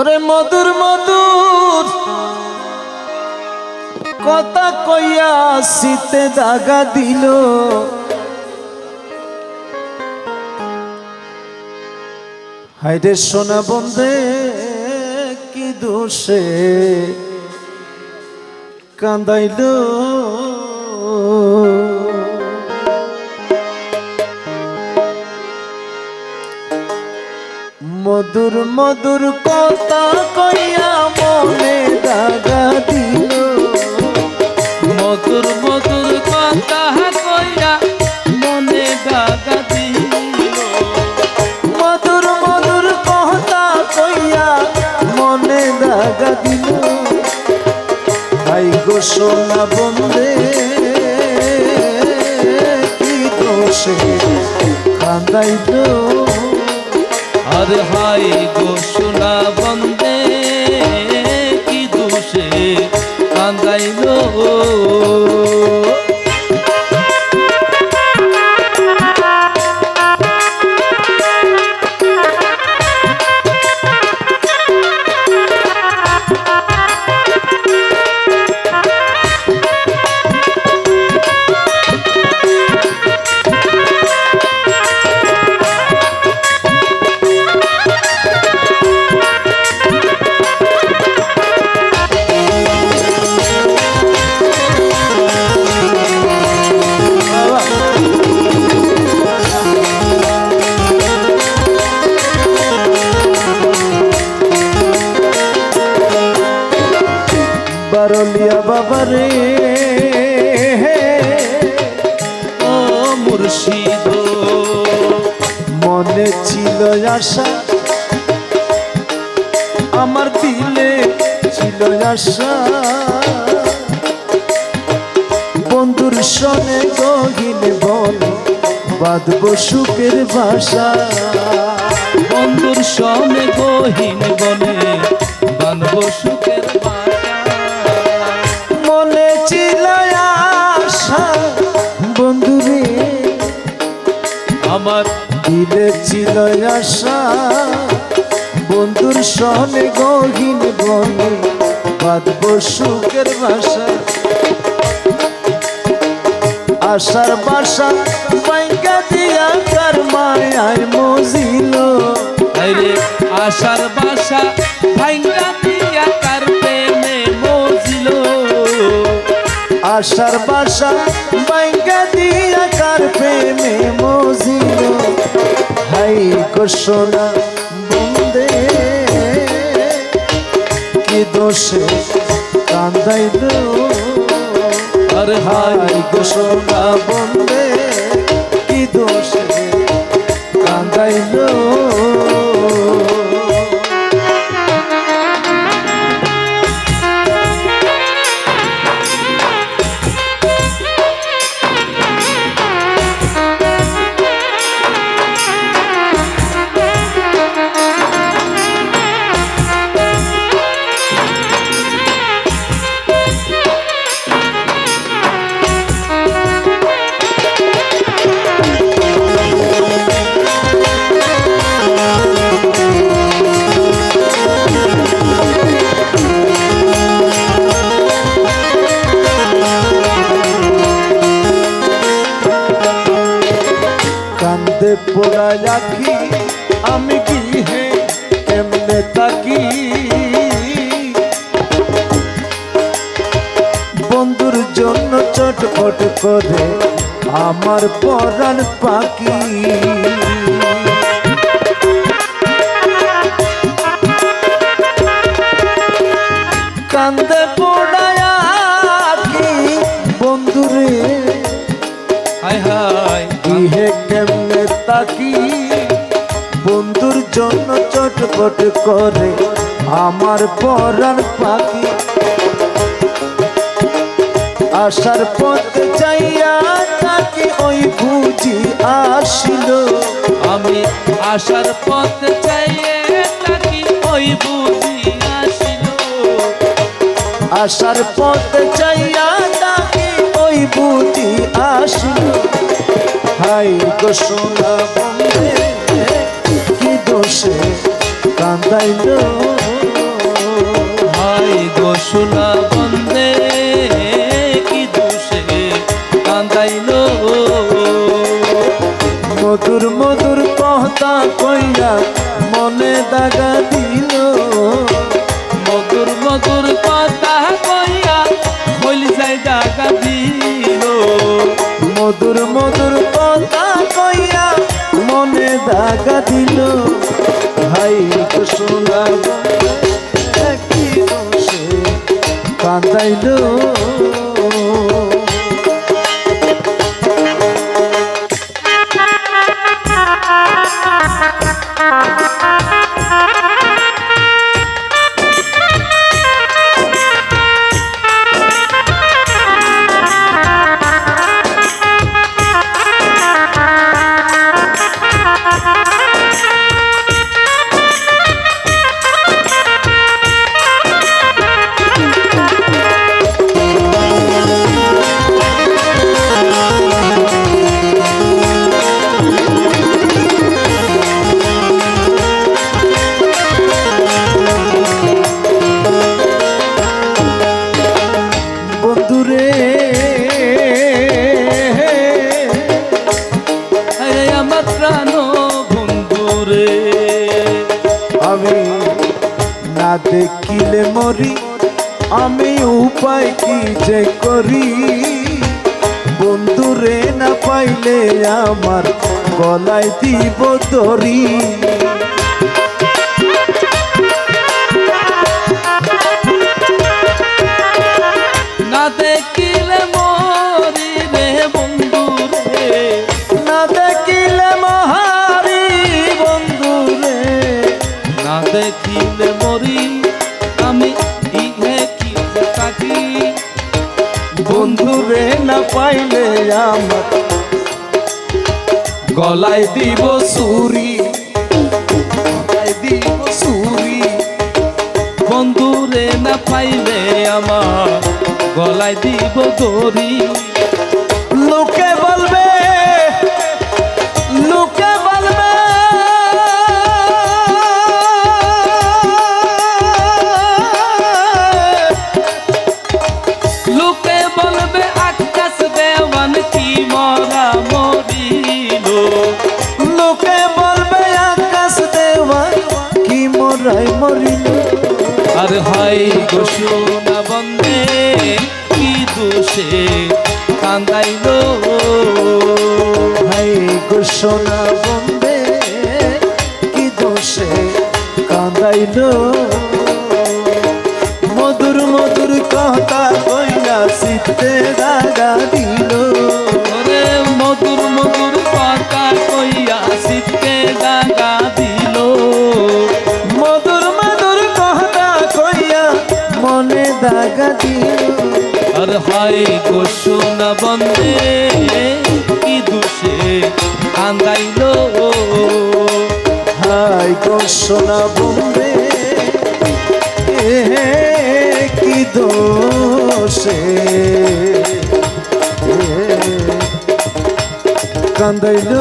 ওরে মধুর মধুর কথা কইয়া শীতে দাগা দিল। হাইরে সোনা বন্ধে কি দোষে কান্দাইল। মধুর মধুর কথা কইয়া মনে দাগা দিল। মধুর মধুর কথা কইয়া মনে দাগা দিল। মধুর মধুর কথা কইয়া মনে দাগা দিল। ভাই গো সোনা বন্দে কি দোষে কান্দাইল আর হাই গো সোনা বন্দে কি দোষে কান্দাইল? বাবারে ও মুর্শিদ, মনে ছিল আশা। আমার দিলে ছিল আশা। বন্ধুর সনে গহিন বল বাঁধব সুখের ভাষা। বন্ধুর সনে গহীন বনে বানব সুখের আমার। দিলে ছিল আশা বন্ধুর সনে গহিন বনে বাঁধব সুখের বাসা আশার বাসা বাইকা দিয়া কার মায়ায় মজিল। আশার বাসা ভাইঙ্গা দিয়া কার আশার বাসা বাইকা দিয়া কার প্রেমে মজিল? হাই কোশোনা বন্দে। কি দোষে কান্দাইল আর হাই কোশোনা বন্দে। কি দোষে কান্দাইল কান্দে পোড়া রাখি কি বন্ধুর জন্য চটপট করে আমার পরাণ পাখি। কান্দে হাই হাই ইহে কেমনে তাকি? বন্ধুর জন্য চটপট করে আমার পরার পাখি। আসার পথে চাইয়া তাকি ওই বুঝি আসিল। আমি আশার পথ চাইয়ে তাকি ওই বুঝি আসিল। আসার পথে চাইয়া বুঝি আসিল। হাই গো সোনা বন্ধে কি দোষে কান্দাইল? সোনা বন্দে কি দোষে কান্দাইলো? মধুর মধুর কথা কইয়া মনে দাগা দিল। মধুর মধুর কথা কইয়া হইল যাই ডাকা দিল। মধুর কথা কইয়া মনে দাগা দিল। ভাই শোনা কান্দাইল উপায় কি যে করি? বন্ধুরে না পাইলে আমার গলায় দিব দড়ি। না দেখিলে মরি রে বন্ধুরে। না দেখিলে মহারি বন্ধুরে। না দেখিলে না পাইলে আমার। গলায় দিব সুরি গলায় দিব সুরি বন্ধুরে না পাইলে আমার। গলায় দিব দড়ি। মরাই মরিল আর হয় গো সোনা বন্দে কি দোষে কান্দাইলো? ভাই ঘোষণা বন্দে কি দোষে কাঁদাইল মধুর মধুর কথা কইলা শীতে দাগা দিল। মধুর মধুর কথা কইয়া শীতকে দাগা দাগা দিল। আর হয় গো সোনা বন্দে কি দোষে কান্দাইলো হাই ঘোষণা বন্দে এ কি দোষে। কান্দাইল